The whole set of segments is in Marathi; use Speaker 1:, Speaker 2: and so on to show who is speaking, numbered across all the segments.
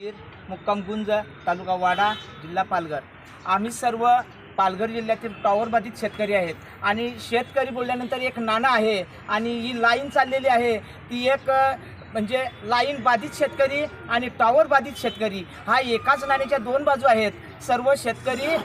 Speaker 1: मुक्काम गुंज तालुका वाडा जिल्हा पालघर. आम्ही सर्व पालघर जिल्ह्यातील टॉवर बाधित शेतकरी आहेत. आणि शेतकरी बोलल्यानंतर एक नाणं आहे आणि ही लाईन चाललेली आहे. ती एक म्हणजे लाईन बाधित शेतकरी आणि टॉवर बाधित शेतकरी. हा एकाच नाण्याच्या दोन बाजू आहेत. सर्व शेतकरी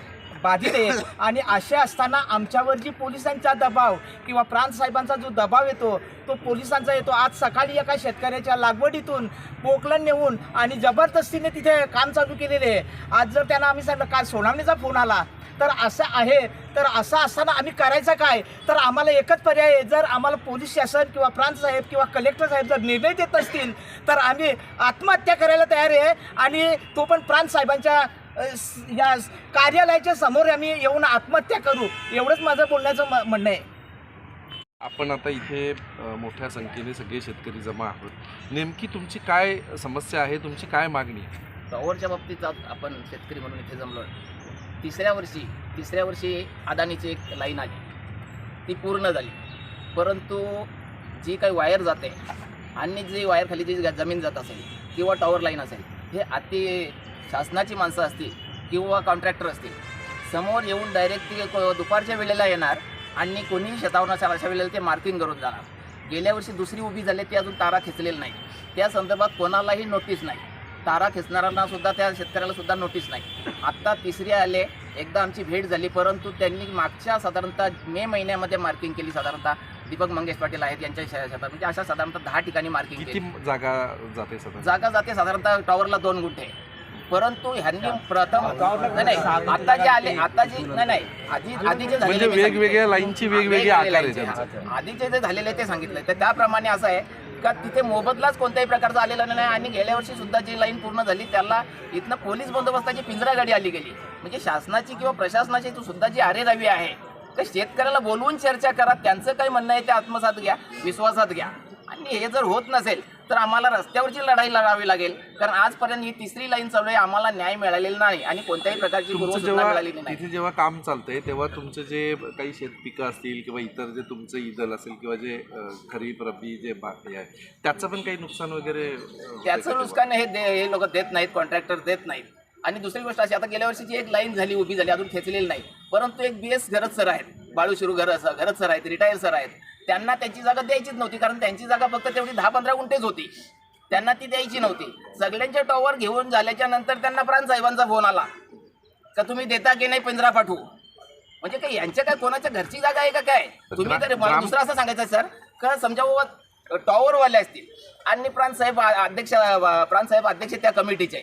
Speaker 1: बाधित आहेत आणि असे असताना आमच्यावर जी पोलिसांचा दबाव किंवा प्रांत साहेबांचा जो दबाव येतो तो पोलिसांचा येतो. आज सकाळी एका शेतकऱ्याच्या लागवडीतून पोकलन नेऊन आणि जबरदस्तीने तिथे काम चालू केलेले आहे. आज जर त्यांना आम्ही सांगितलं काल सोनावणीचा फोन आला. तर असं आहे. तर असं असताना आम्ही करायचं काय? तर आम्हाला एकच पर्याय आहे. जर आम्हाला पोलीस शासन किंवा प्रांत साहेब किंवा कलेक्टर साहेब जर निर्णय देत असतील तर आम्ही आत्महत्या करायला तयार आहे. आणि तो पण प्रांत साहेबांच्या या कार्यालयाच्या समोर आम्ही येऊन आत्महत्या करू एवढंच माझं बोलण्याचं म- म्हणणं आहे.
Speaker 2: आपण आता इथे मोठ्या संख्येने सगळे शेतकरी जमा आहोत. नेमकी तुमची काय समस्या आहे? तुमची काय मागणी? आहे?
Speaker 3: टॉवरच्या बाबतीत आज आपण शेतकरी म्हणून इथे जमलो तिसऱ्या वर्षी तिसऱ्या वर्षी अदानीची एक लाईन आली. ती पूर्ण झाली. परंतु जी काही वायर जाते आणि जी वायर खाली जी जमीन जात असेल किंवा टॉवर लाईन असेल हे अति शासनाची माणसं असतील किंवा कॉन्ट्रॅक्टर असतील समोर येऊन डायरेक्ट ती दुपारच्या वेळेला येणार आणि कोणीही शेतावर अशा वेळेला ते मार्किंग करून जाणार. गेल्या वर्षी दुसरी उभी झाली ती अजून तारा खेचलेली नाही. त्या संदर्भात कोणालाही नोटीस नाही. तारा खेचणाऱ्यांना सुद्धा त्या शेतकऱ्याला सुद्धा नोटीस नाही. आत्ता तिसरी आले एकदा आमची भेट झाली परंतु त्यांनी मागच्या साधारणतः मे महिन्यामध्ये मार्किंग केली साधारणतः दीपक मंगेश पाटील आहेत यांच्या शेतात. म्हणजे अशा साधारणतः दहा ठिकाणी मार्किंग केली.
Speaker 2: जागा जाते
Speaker 3: जागा जाते साधारणतः टॉवरला दोन गुंठे. परंतु ह्यांनी प्रथम नाही. नाही आता जे आले आता जे नाही नाही. आधी आधी जे
Speaker 2: म्हणजे
Speaker 3: मी
Speaker 2: वेगवेगळ्या लाईनची वेगवेगळी
Speaker 3: वेगवेगळ्या
Speaker 2: आकार आहे
Speaker 3: लाईनचे,
Speaker 2: त्यांचा.
Speaker 3: आधीचे जे झालेले ते सांगितलं. तर त्याप्रमाणे असं आहे का तिथे मोबदलाच कोणत्याही प्रकारचा आलेला नाही आणि गेल्या वर्षी सुद्धा जी लाईन पूर्ण झाली त्याला इथनं पोलीस बंदोबस्ताची पिंजरा गाडी आली गेली. म्हणजे शासनाची किंवा प्रशासनाची तू सुद्धा जी आरेरावी आहे तर शेतकऱ्याला बोलवून चर्चा करा. त्यांचं काय म्हणणं आहे ते आत्मसात घ्या विश्वासात घ्या. आणि हे जर होत नसेल तर आम्हाला रस्त्यावरची लढाई लढावी लागेल. कारण आजपर्यंत ही तिसरी लाईन चालू आहे आम्हाला न्याय मिळालेला नाही आणि कोणत्याही प्रकारची
Speaker 2: जेव्हा
Speaker 3: मिळालेली नाही.
Speaker 2: तिथे जेव्हा काम चालतंय तेव्हा तुमचं जे काही शेतपिकं असतील किंवा इतर जे तुमचं ईदल असेल किंवा जे खरीप रब्बी जे बाकी आहे त्याचं पण काही नुकसान वगैरे
Speaker 3: त्याचं? नुकसान हे हे लोक देत नाहीत कॉन्ट्रॅक्टर देत नाहीत. आणि दुसरी गोष्ट अशी आता गेल्या वर्षीची एक लाईन झाली उभी झाली अजून खेचलेली नाही. परंतु एक बी एस गरज सर आहेत. बाळू शिरू गरज गरज सर आहेत रिटायर सर आहेत. त्यांना त्यांची जागा द्यायचीच नव्हती कारण त्यांची जागा फक्त तेवढी दहा पंधरा गुंठेच होती. त्यांना ती द्यायची नव्हती. सगळ्यांच्या टॉवर घेऊन झाल्याच्यानंतर त्यांना प्रांत साहेबांचा फोन आला. का तुम्ही देता की नाही पिंजरा पाठवू? म्हणजे काय यांच्या काय कोणाच्या घरची जागा आहे का काय? तुम्ही तर मला दुसरं असं सांगायचं सर का समजा बाबा टॉवरवाले असतील. आणि प्रांत साहेब अध्यक्ष प्रांत साहेब अध्यक्ष त्या कमिटीचे.